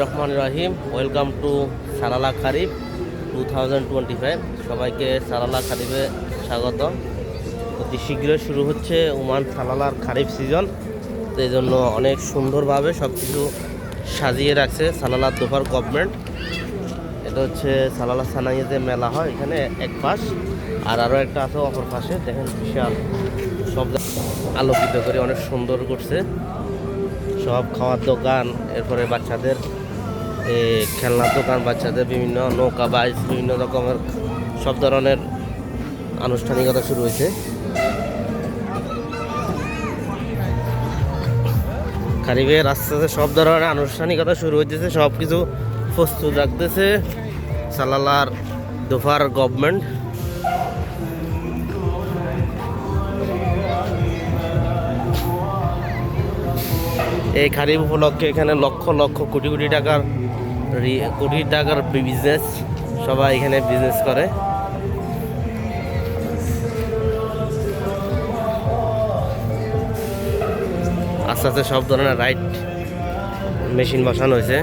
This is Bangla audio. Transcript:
Rahman Rahim. Welcome to Salalah Khareef two thousand twenty five. সবাইকে সালালা খারিফে স্বাগত অতি শীঘ্রই শুরু হচ্ছে ওমান সালালার খারিফ সিজন। তো এই জন্য অনেক সুন্দরভাবে সব কিছু সাজিয়ে রাখছে সালালা দোফার গভর্নমেন্ট। এটা হচ্ছে সালালা সানাইতে মেলা হয় এখানে এক পাশ। আর আরও একটা আছে অপর পাশে। দেখেন বিশাল সব আলোকিত করে অনেক সুন্দর করছে। সব খাওয়ার দোকান, এরপরে বাচ্চাদের এ, খেলনার দোকান বাচ্চাদের বিভিন্ন নৌকা বাইস বিভিন্ন রকমের সব ধরনের আনুষ্ঠানিকতা শুরু হয়েছে। কারিবের আস্তে আস্তে সব ধরনের আনুষ্ঠানিকতা শুরু হয়েছে সব কিছু প্রস্তুত রাখতেছে। সালালার দোফার গভর্নমেন্ট এই খারিফ উপলক্ষে এখানে লক্ষ লক্ষ কোটি কোটি টাকার কোটি টাকার বিজনেস সবাই এখানে বিজনেস করে। আস্তে আস্তে সব ধরনের রাইট মেশিন বসানো হয়েছে।